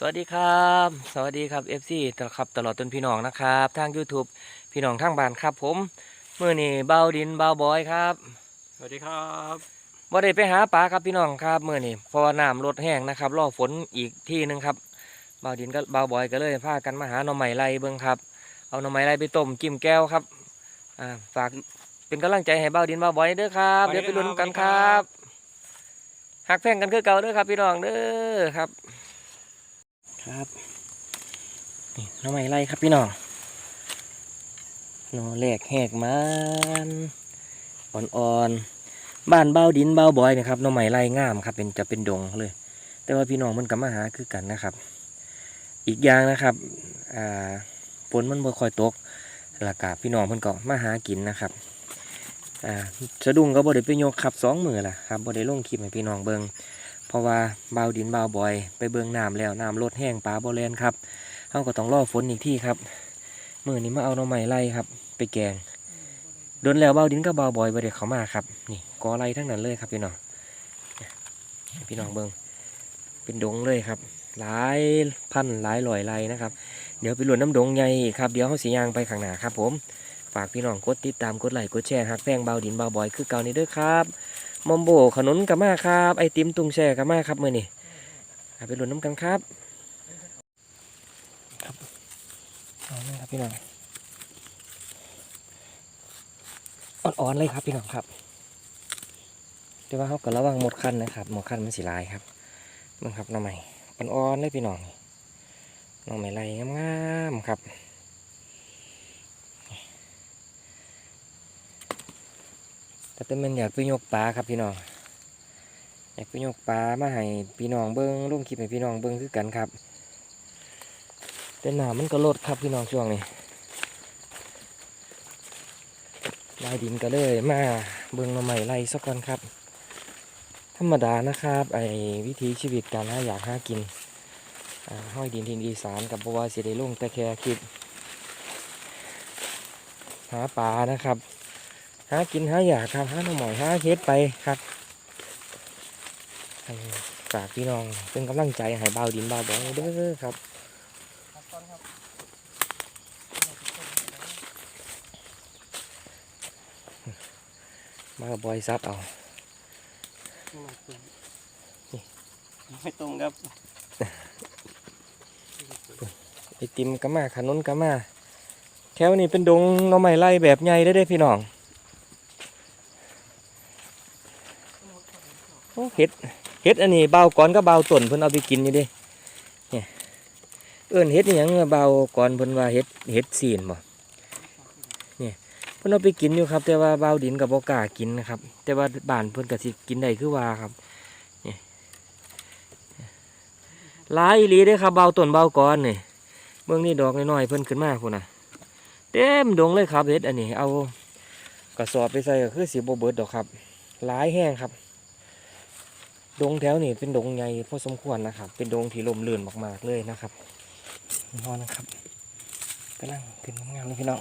สวัสดีครับ สวัสดีครับ FC ตลอดครับตลอดจนพี่น้องนะครับ ทาง YouTube พี่น้องทางบ้านครับ ผมเมื่อนี้เบาดินเบาบอยครับสวัสดีครับบ่ได้ไปหาปลาครับพี่น้องครับเมื่อนี้เพอน้ำลดแห้งนะครับรอฝนอีกที่หนึงครับเบาดินก็เบาบอยก็เลยพากันมาหาหน่อไม้ไล่เบิ่งครับ เอาหน่อไม้ไล่ไปต้มจิ้มแก้วครับอ่าฝากเป็นกำลังใจให้เบาดินเบาบอยเด้อครับเดี๋ยวไปลุ้นกันครับหักแพงกันคือเก่าเด้อครับพี่น้องเด้อครับ ครับนี่น้องใหม่ไรครับพี่น้องนอแหลกแหกมันอ่อนๆบ้านเบ้าดินเบ้าบอยนะครับน้องใหม่ไรงามครับ เป็นจะเป็นดงเลย แต่ว่าพี่น้องมันกับมาหาคือกันนะครับ อีกอย่างนะครับอ่าฝนมันบ่ค่อยตกหลักาพี่น้องเพิ่นก็มาหากินนะครับอ่าสะดุ้งก็บ่ได้ไปยกขับสองมือล่ะครับบ่ได้ลงคลิปให้พี่น้องเบิง เพราะว่าเบาวดินเบาวบอย ไปเบืองน้ำแล้วน้ำลดแห้งปลาบอแลนครับเขาก็ต้องรอฝนอีกที่ครับมือนี้มาเอาหน่อไม้ไล่ครับ ไปแกงโดนแล้วเบาดินกับเบาวบอยไปเด็กเขามาครับ นี่กอไล่ทั้งนั้นเลยครับพี่น้องพี่น้องเบิงเป็นดงเลยครับ หลายพันหลายลอยไล่นะครับ เดี๋ยวไปหลวนน้ำดงใหญ่อีกครับ เดี๋ยวเขาสียางไปข้างหน้าครับผม ฝากพี่น้องกดติดตามกดไลค์กดแชร์ฮักแป้งเบาดินเบาบอยคือเก่านี้ด้อครับมอมโบขนุนกับมาครับไอติมตุงแช่กับมาครับมื่อนี่ไปหลุนน้ำกันครับครับเอาเลยครับพี่น้องอ่อนๆเลยครับพี่น้องครับแต่ว่าเขาก็ระวังหมดคันนะครับหมดคันมันสีลายครับมึงครับน้องใหม่อ่อนๆเลยพี่น้องน้องใหม่ไรงามๆครับ แต่เต้มันอยากไปยกปลาครับพี่น้องอยากไปยกปลามาให้พี่น้องเบิ้งลงคลิปให้พี่น้องเบิ้งคือกันครับแต่หนามันก็ลดครับพี่น้องช่วงนี้ลายดินก็เลยมาเบิ้งมาใหม่ไล่สักก่อนครับ ธรรมดานะครับไอ้วิถีชีวิตการหาอยากหากินห้อยดินทินอีสานกับบัวาสิได้ลงแต่แค่คลิปหาปลานะครับ หากินหาอยากครับหาหน่อหมอยหาเฮ็ดไปครับให้ฝากพี่น้องเป็นกำลังใจให้เบาวดินเบาวบอยเด้อครับมากับบอยซับเอาไม่ตรงครับไอติมก็มาขนุนก็มาแถวนี้เป็นดงหน่อไม้ไล่แบบใหญ่ได้อเด้อพี่น้องโอ้ เฮ็ดเฮ็ดอันนี้เบาก่อนก็เบาต้นเพิ่นเอาไปกินอยู่ดิเนี่ยเอิ้นเฮ็ดอหยังเบาก่อนเพิ่นว่าเฮ็ดเฮ็ดซีนบ่เนี่ยเพิ่นเอาไปกินอยู่ครับ แต่ว่าเบาดินกับบ่กล้ากินนะครับ แต่ว่าบ้านเพิ่นก็สิกินได้คือว่าครับเนี่หลายอีหลีเด้ครับเบาต้นเบาก่อนนี่เบิ่งนี่ดอกน้อยๆเพิ่นขึ้นมาพุ่นน่ะเต็มดงเลยครับเฮ็ดอันนี้เอากระสอบไปใส่ก็คือสิบ่เบิดดอกครับหลายแห้งครับ ดงแถวนี่เป็นดงใหญ่พอสมควรนะครับ เป็นดงที่ลมลื่นมากๆเลยนะครับนอนนะครับกำลังขึ้นงามๆเลยพี่น้อง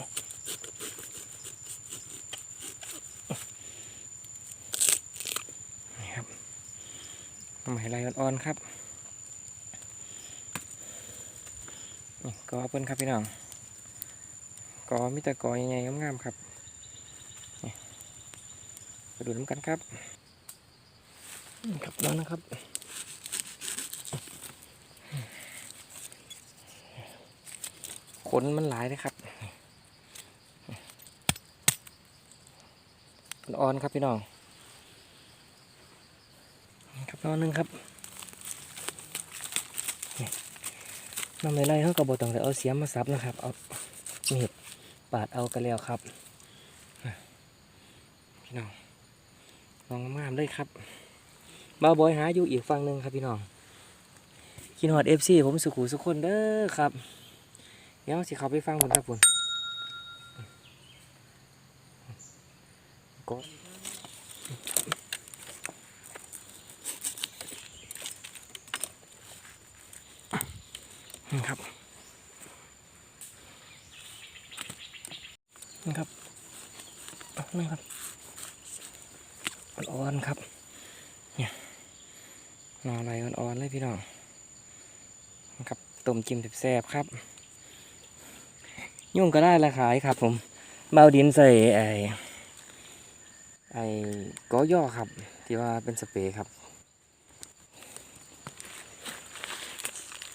นี่ครับทำไมไรอ่อนๆครับนี่กอเปิ้นครับพี่น้องกอมีแต่กอใหญ่ๆงามๆครับไปดูน้ำกันครับ ครับแล้วนะครับ ขนมันหลายนะครับอ่อนครับพี่น้อง ครับน้องหนึงครับน้ำไม่ไล่เขากระบอกต้องแต่เอาเสียมมาซับนะครับ เอามีดปาดเอากันแล้วครับพี่น้องลองงามๆเลยครับ บ้าวบอยหาอยู่อีกฝั่งหนึ่งครับพี่น้องกินฮอดเอฟซีผมสุขุสุขคนเด้อครับเดี๋ยวสิเขาไปฟังผมครับผมก็นี่ครับนี่ครับนี่ครับอ่อนครับ นออะไรอ่อนๆเลยพี่น้องครับต้มจิ้มแซ่บๆครับ ยุ่งก็ได้ละขายครับ ผมเบาดินใส่ไอ้ไอ้ก้อย่อครับ ที่ว่าเป็นสเปรย์ครับ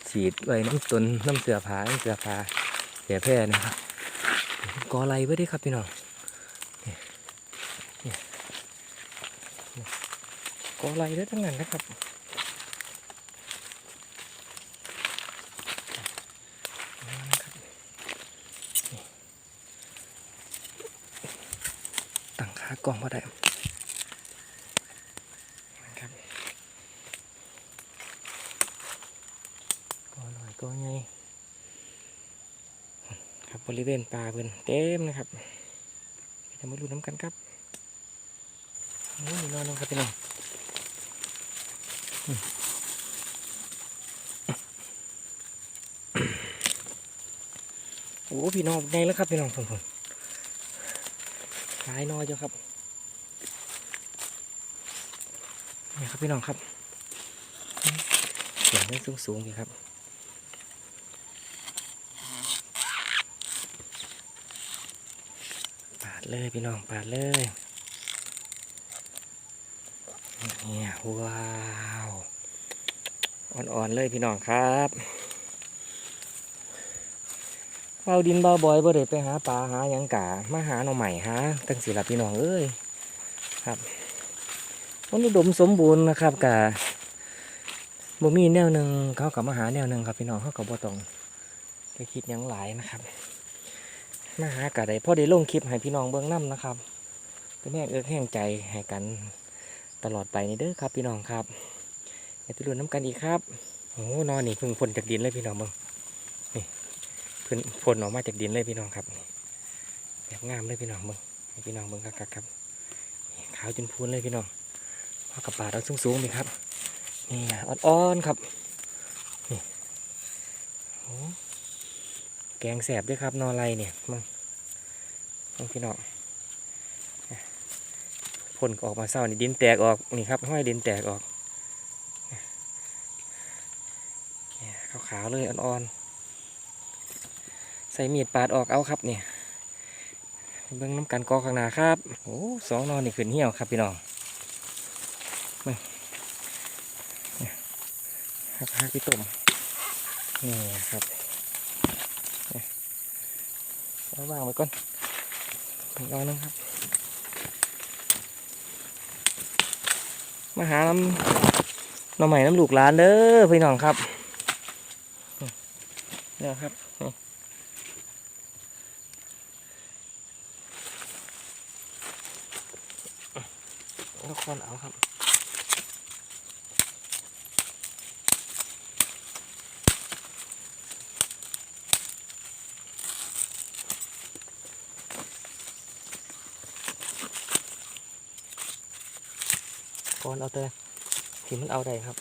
ฉีดไว้น้ำตนน้ำเสือผาน้ำเสือผาเสียแพร่นะครับกอไรไว้ด้วยครับพี่น้องกอไรได้ทั้งนั้นนะครับนี่ตั้งขา กล่องพอได้นะครับกอหน่อยกอไงครับบริเวณป่าเพิ่นเต็มนะครับไปทำมาดูน้ำกันครับนี่นอนลงครับพี่น้องโอ้พี่น้องไงแล้วครับพี่น้องผมผมหลายน้อยจ้ะครับ นี่ครับพี่น้องครับเสียงมันสูงสูงๆอยู่ครับปาดเลยพี่น้องปาดเลยเนี่ยว้าวอ่อนๆเลยพี่น้องครับเบาดินเบาบอยบ่ได้ไปหาปลาหายังกะมาหาหน่อใหม่หาตั้งสิละพี่น้องเอ้ยครับ มันอุดมสมบูรณ์นะครับกะบ่มีแนวหนึ่งเขากับมาหาแนวหนึ่งครับพี่น้องเขากับบ่ตองไปคิดยังหลายนะครับมาหากะได้พอได้ลงคลิปให้พี่น้องเบื้องน้ำนะครับเป็นแห้งเอื้อแห้งใจให้กันตลอดไปนี่เด้อครับ พี่น้องครับอย่าไปลุ้นน้ำกันอีกครับโอ้นอนนี่พึ่งพ้นจากดินเลยพี่น้องเบิ่งขึ้นผลออกมาจากดินเลยพี่น้องครับแบบงามเลยพี่น้องเบิ้งพี่น้องเบิ้งคักๆครับขาวจนพูนเลยพี่น้อง พอกระปาดเอาสูงๆนี่ครับ นี่อ่อนๆครับ นี่โอ้แกงแสบด้วยครับนอไรเนี่ยมึงมึงพี่น้องผลออกมาเศร้านี่ดินแตกออกนี่ครับห้อยดินแตกออกเนี่ยขาวๆเลยอ่อนๆ ใส่มีดปาดออกเอาครับเนี่ยเบิ้งน้ำกันกอข้างหน้าครับ โอ้สองนอนนี่ขึ้นเหี่ยวครับพี่น้องมาเนี่ย หักหักพี่ต้มนี่ครับเอาวางไว้ก่อนอีกน้อยนึงครับ มาหาน้ำน้ำใหม่น้ำลูกหลานเด้อพี่น้องครับเนี่ยครับทุกคนเอาครับ ก่อนเอาแต่ที่มันเอาได้ครับ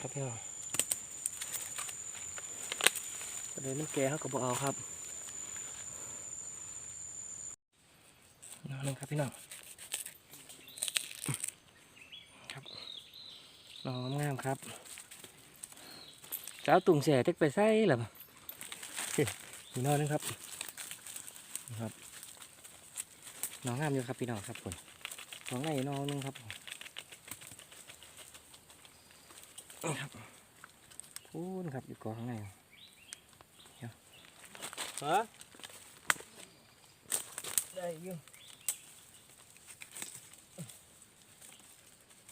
ครับพี่น้องประเดี๋ยวมันแก่เขาก็บอกเอาครับนอนนึงครับพี่น้องครับนอนงามครับเจ้าตุ่งเสียเต็กไปใส่หรือเปล่าพี่นอนนึงครับนี่ครับ นอนงามอยู่ครับพี่น้องครับผมนอนไงนอนนึงครับผมนี่ครับพูนครับอยู่กองข้างในฮะได้อยู่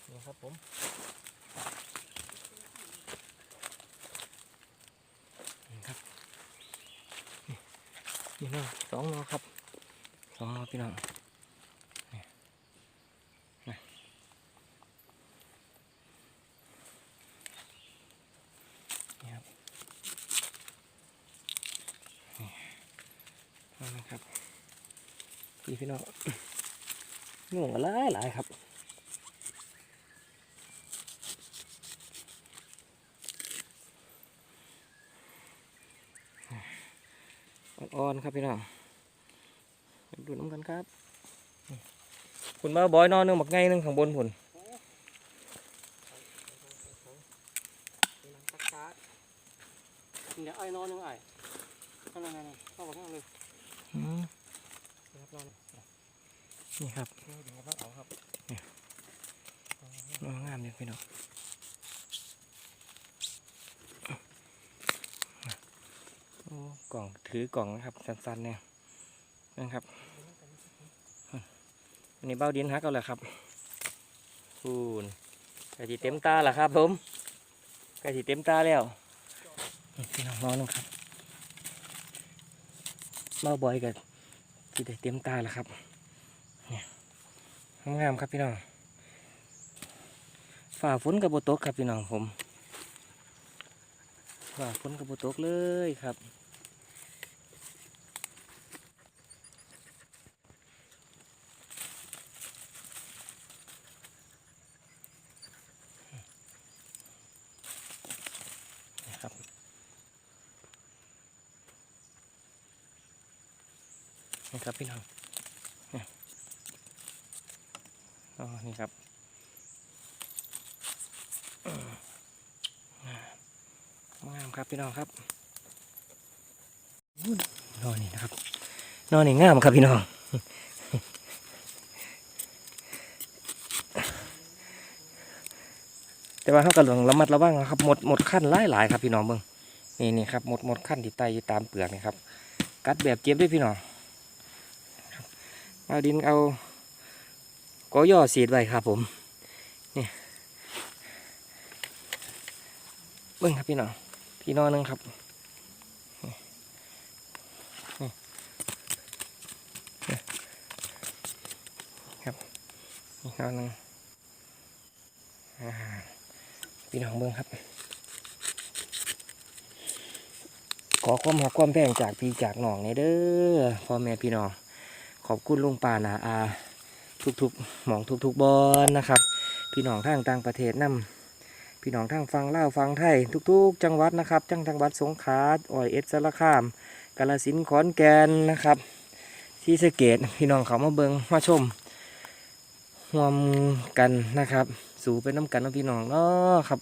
นี่ครับผมนี่ครับนี่พี่น้องสองนอครับสองนอพี่น้องนี่มานี่ครับนี่ เอาละครับพี่พี่น้องหน่วงหลายหลายครับอ่อนๆครับพี่น้องดูน้ำกันครับคุณบ้าบอยนอนนึงบักไงนึงข้างบนผุน เดี๋ยวไอ้นอนนึงไอ้นั่นนั่นนั่นเข้าไปข้างเลย อืม ครับ นี่ครับเดี๋ยวเราเอาครับงามเลยพี่น้องโอ้กล่องถือกล่องนะครับ สั้นๆเนี่ยนะครับอันนี้เบ้าดินฮักเอาเลยครับคูณกะทิเต็มตาแล้วครับผมกะทิเต็มตาแล้วนี่พี่น้องนอนนึงครับ เบ้าบอยกับที่ได้เต็มตาแล้วครับเนี่ยงามครับพี่น้องฝ่าฝนกับโบตกครับพี่น้องผมฝ่าฝนกับโบตกเลยครับ ครับพี่น้องนี่ยอ๋อนี่ครับงามครับพี่น้องครับนอนนี่นะครับนอนนี่งามครับพี่น้องแต่ว่าเขากระหลงระมัดระวังนะครับหมดหมดขั้นหลายหลายครับพี่น้องเบิ่งนี่นี่ครับหมดหมดขั้นที่ไตอยู่ตามเปลือกนี่ครับ กัดแบบเจ็บด้วยพี่น้อง เอาดินเอากอย่อสีดไว้ครับผมเบิ้งครับพี่น้องพี่น้องหนึงครับนี่ครับพี่น้องนึงพี่น้องเบิ้งครับขอความหักความแพงจากพี่จากน้องในเด้อพ่อแม่พี่น้อง อบคุณลุงป่านาอา ทุกๆหมองทุกๆบอนนะครับ พี่น้องทางต่างประเทศนำพี่น้องทางฟังเล่าฟังไทย ทุก ๆ จังหวัดนะครับจังจังหวัดสงขลาอ่อยเอ็ดสารคาม กาฬสินขอนแก่นนะครับที่สะเกตพี่น้องเขามาเบิงมาชมรวมกันนะครับ สู่ไปน้ำกันนะพี่น้องเนาะครับ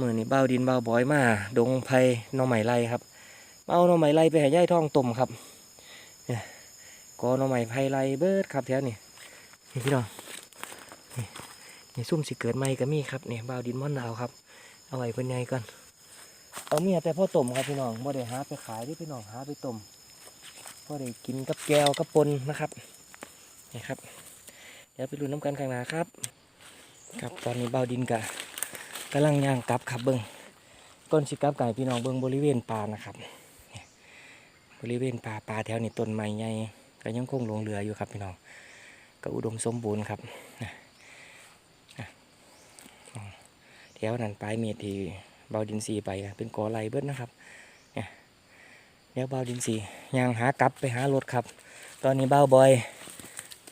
มือนี่เบาดินเบาบอยมา ดงไผ่หนอไม้ไรครับ เอาหนอไม้ไรไปห้ย่ายท่องต้มครับเนี่ย ก็หนอไม้ไผ่ไรเบิร์ดครับแถวนี่นี่พี่น้องนี่ซุ่มสิเกิดใหม่ก็มีครับเนี่ยบาวดินม่อนดาวครับ เอาไว้เพิ่นใหญ่ก่อนเอาเมียแต่พ่อต้มครับพี่น้องบ่ได้หาไปขายที่พี่น้องหาไปต้มบ่อได้กินกับแก้วกับปนนะครับนี่ครับ เดี๋ยวไปลุ้นน้ำกันข้างหน้าครับครับตอนนี้บาวดินกะกำลังย่างกลับครับเบิงต้นสิกลับไก่พี่น้องเบิ้งบริเวณป่านะครับบริเวณป่าป่าแถวนี้ต้นไม้ใหญ่ ก็ยังคงหลงเหลืออยู่ครับพี่น้องก็อุดมสมบูรณ์ครับแถวนั้นปลายเมตรที่เบาดินสีไปนะเป็นกอไหลเบิดนะครับเนี่ยเดี๋ยวเบาดินสียางหากลับไปหารถครับ ตอนนี้เบาบอย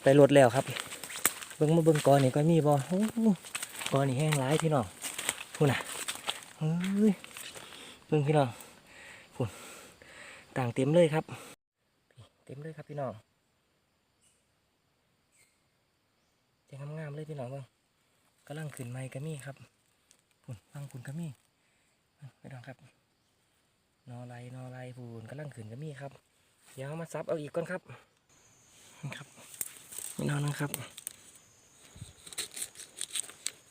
ไปรถแล้วครับ เบิ้งมาเบิ้งกอนี่ก็มีบ่โอ้โหกอนี่แห้งร้ายพี่น้องพูดน่ะเฮ้ยเบิ้งพี่น้องพูดต่างเต็มเลยครับ เต็มเลยครับพี่น้องจะงามๆเลยพี่น้องเบิ้งกำลังขึ้นไม้ก็มีครับพุ่นฟังพุ่นก็มีไปดองครับ นอไรนอไรพูนกำลังขึ้นก็มีครับเดี๋ยวมาซับเอาอีกก่อนครับครับนี่นอนนะครับ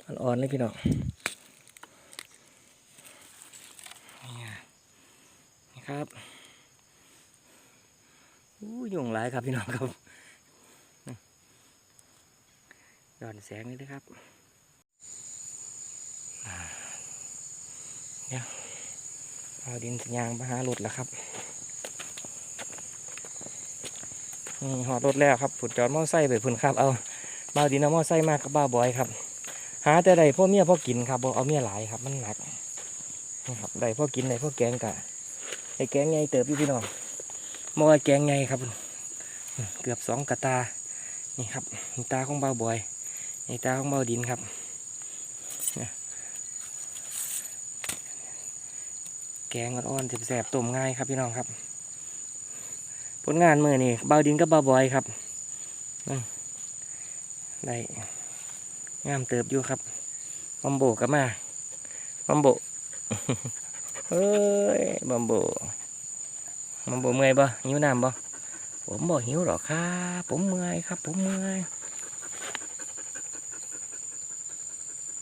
อ่อนๆเลยพี่น้องนี่ครับ อู้ยุงหลายครับพี่น้องครับย้อนแสงนี่นะครับเอาดินสัญญางมาหารถแล้วครับนี่หอดรถแล้วครับผุดจอดมอไซค์ไปพุ่นครับ เอาเบาดินเอามอไซค์มากกับบ้าบอยครับ หาแต่ใดพ่อเมียพ่อกินครับบ่เอาเมียหลายครับมันหนักนี่ครับใดพ่อกินใดพ่อแกงกะไอ้แกงไงเติบอยู่พี่น้อง มอแกงไงครับ เกือบสองกระตา นี่ครับตาของบ้าบอยนี่ตาของบ้าดินครับแกงอ่อนๆแสบๆต้มง่ายครับพี่น้องครับ ผลงานมือนี่เบาดินกับเบาบอยครับได้งามเติบอยู่ครับมัมโบกับมามัมโบเฮ้ยบัมโบ มโบเมื่อยบ่หิวน้ำบ่ผมบ่หิวหรอกครับผมเมื่อยครับ ผมเมื่อย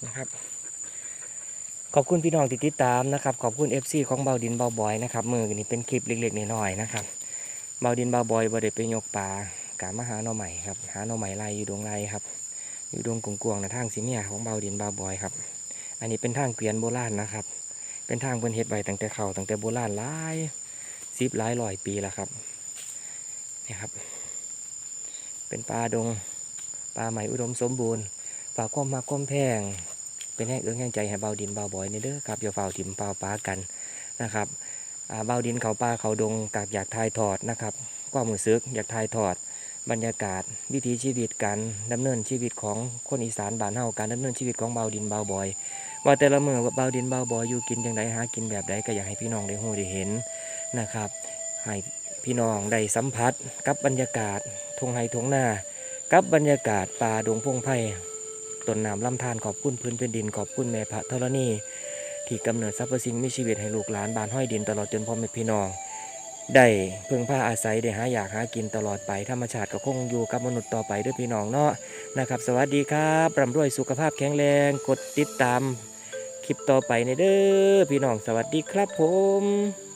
นะครับ ขอบคุณพี่น้องที่ติดตามนะครับ ขอบคุณ FC ของเบาดินเบาบอยนะครับมือนี้เป็นคลิปเล็กๆน้อยๆนะครับเบาดินเบาบอยบ่ได้ไปยกปลากามาหาหน่อใหม่ครับหาหน่อใหม่ไรอยู่ดงไรครับ อยู่ดงกงกวงๆนะทางสิเมียของเบาดินเบาบอยครับ อันนี้เป็นทางเกวียนโบราณนะครับ เป็นทางเพิ่นเฮ็ดไว้ตั้งแต่เขาตั้งแต่โบราณหลาย สิบหลายร้อยปีแล้วครับนี่ครับ เป็นป่าดงป่าใหม่อุดมสมบูรณ์ฝากความมาความแพง เป็นแห่งเอื้อแห่งใจให้เบาดินเบาบอยนี่เด้อครับอย่าเฝ้าถิ่มเฝ้าป้ากันนะครับเบาดินเขาป่าเขาดงกากอยากทายถอดนะครับความมือซึกอยากทายถอดบรรยากาศ วิถีชีวิตการดำเนินชีวิตของคนอีสานบ้านเฮาการดำเนินชีวิตของเบาดินเบาบอย ว่าแต่ละเมือว่าเบาดินเบาบอยอยู่กินจังไดหากินแบบใดก็อยากให้พี่น้องได้ฮู้ได้เห็น นะครับให้พี่น้องได้สัมผัสกับบรรยากาศทงไฮทงหน้า กับบรรยากาศป่าดงพงไผ่ต้นน้ำลำธารขอบคุณพื้นเป็นดินขอบคุณแม่พระธรณีที่กำเนิดสรรพสิ่งมีชีวิตให้ลูกหลานบานห้อยดินตลอดจนพ่อแม่พี่น้อง ได้พึ่งผ้าอาศัยได้หาอยากหากินตลอดไปธรรมชาติก็คงอยู่กับมนุษย์ต่อไปด้วยพี่น้องเนาะนะครับ สวัสดีครับร่ำรวยสุขภาพแข็งแรงกดติดตาม คลิปต่อไปในเด้อพี่น้องสวัสดีครับผม